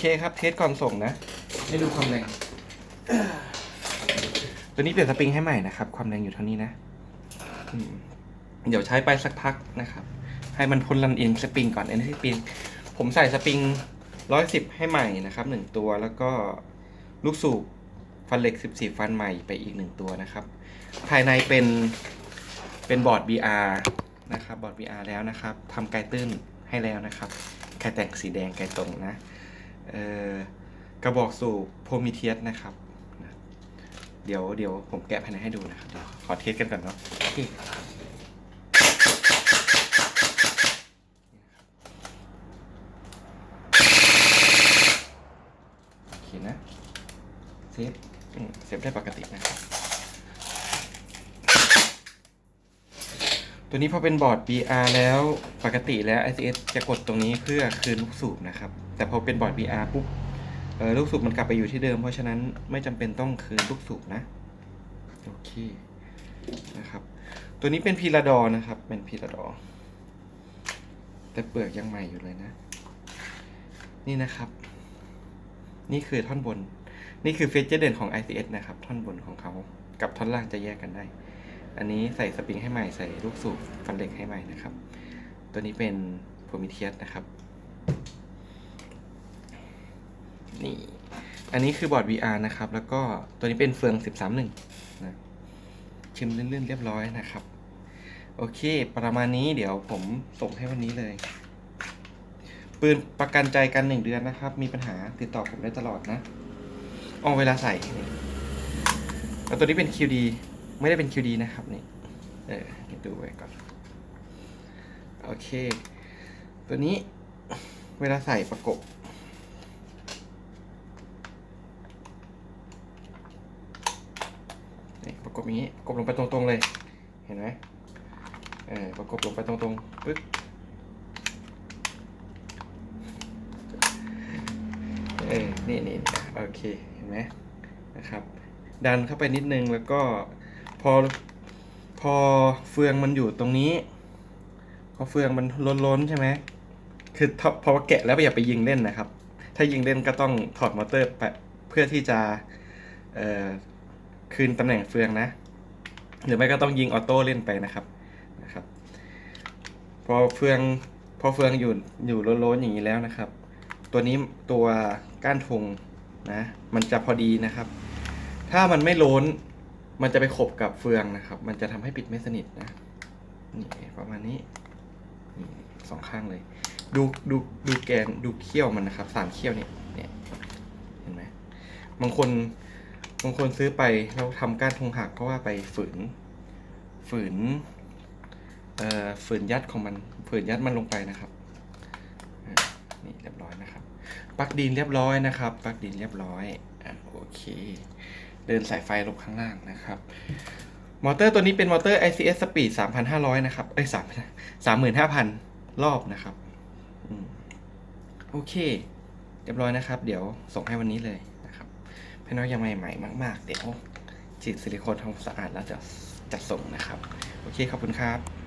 เคครับเทสก่อนส่งนะ ให้ดูความแรง ตัวนี้เปลี่ยนสปริงให้ใหม่นะครับ ความแรงอยู่เท่านี้นะอืมเดี๋ยวใช้ไปสักพักนะครับ ให้มันพ้นรันอินสปริงก่อนอันนี้สปริง ผมใส่สปริงร้อยสิบให้ใหม่นะครับหนึ่งตัวแล้วก็ลูกสูบฟันเหล็กสิบสี่ฟันใหม่ไปอีกหนึ่งตัวนะครับ ภายในเป็นเป็นบอร์ด VR นะครับบอร์ด VR แล้วนะครับทำไกด์ตื้นให้แล้วนะครับไกด์แต่งสีแดงไกด์ตรงนะเอ่อ กระบอกสูบโพมิเทียสนะครับนะเดี๋ยวเดี๋ยวผมแกะภายในให้ดูนะครับเดี๋ยวขอเทสกันก่อนเนาะโอเคนะเซฟเซฟได้ปกตินะครับ ตัวนี้พอเป็นบอร์ด BR แล้วปกติแล้ว ICS จะกดตรงนี้เพื่อคืนลูกสูบนะครับ แต่พอเป็นบอร์ด BR ปุ๊บลูกสูบมันกลับไปอยู่ที่เดิม เพราะฉะนั้นไม่จำเป็นต้องคืนลูกสูบนะโอเคนะครับตัวนี้เป็นพีระดอนะครับ เป็นพีระดอ แต่เปลือกยังใหม่อยู่เลยนะ นี่นะครับ นี่คือท่อนบน นี่คือเฟเจอร์เด่นของ ICS นะครับ ท่อนบนของเขา กับท่อนล่างจะแยกกันได้ อันนี้ใส่สปริงให้ใหม่ใส่ลูกสูบฟันเหล็กให้ใหม่นะครับ ตัวนี้เป็นโพมิเทียสนะครับ นี่ อันนี้คือบอร์ด VR นะครับ แล้วก็ตัวนี้เป็นเฟือง 131นะชิมลื่นๆเรียบร้อยนะครับ โอเค ประมาณนี้เดี๋ยวผมส่งให้วันนี้เลย ปืนประกันใจกันหนึ่งเดือนนะครับ มีปัญหาติดต่อผมได้ตลอดนะอ๋อเวลาใส่ แล้วตัวนี้เป็น QD ไม่ได้เป็น QD นะครับนี่เออเดี๋ยวดูไว้ก่อน โอเค ตัวนี้เวลาใส่ประกบ ประกบอย่างนี้ประกบลงไปตรงๆเลย เห็นไหมเออประกบลงไปตรงๆปึ๊บเออนี่นี่โอเค เห็นไหมนะครับ ดันเข้าไปนิดนึงแล้วก็ พอพอเฟืองมันอยู่ตรงนี้ พอเฟืองมันล้นๆใช่ไหมคือถ้าพอแกะแล้วอย่าไปยิงเล่นนะครับ ถ้ายิงเล่นก็ต้องถอดมอเตอร์ไปเพื่อที่จะเออคืนตำแหน่งเฟืองนะ หรือไม่ก็ต้องยิงออโต้เล่นไปนะครับนะครับ พอเฟืองพอเฟืองอยู่อยู่ล้นๆอย่างนี้แล้วนะครับ ตัวนี้ตัวก้านทงนะมันจะพอดีนะครับ ถ้ามันไม่ล้น มันจะไปขบกับเฟืองนะครับ มันจะทำให้ปิดไม่สนิทนะ นี่ประมาณนี้นี่สองข้างเลย ดูดูดูแกนดูเขี้ยวมันนะครับ สามเขี้ยวเนี่ยเนี่ยเห็นไหมบางคนบางคนซื้อไปแล้วทำก้านทงหักเพราะว่าไปฝืน ฝืนเอ่อฝืนยัดของมันฝืนยัดมันลงไปนะครับนี่เรียบร้อยนะครับ ปักดินเรียบร้อยนะครับ ปักดินเรียบร้อยอะโอเค เดินสายไฟลงข้างล่างนะครับ มอเตอร์ตัวนี้เป็นมอเตอร์ ICS Speed 3,500 นะครับ เอ้ย3 35,000 รอบนะครับอโอเค เรียบร้อยนะครับ เดี๋ยวส่งให้วันนี้เลยนะครับพี่น้องยังใหม่ๆมาก ๆ เดี๋ยวฉีดซิลิโคนทำความสะอาดแล้วจะจัดส่งนะครับ โอเค ขอบคุณครับ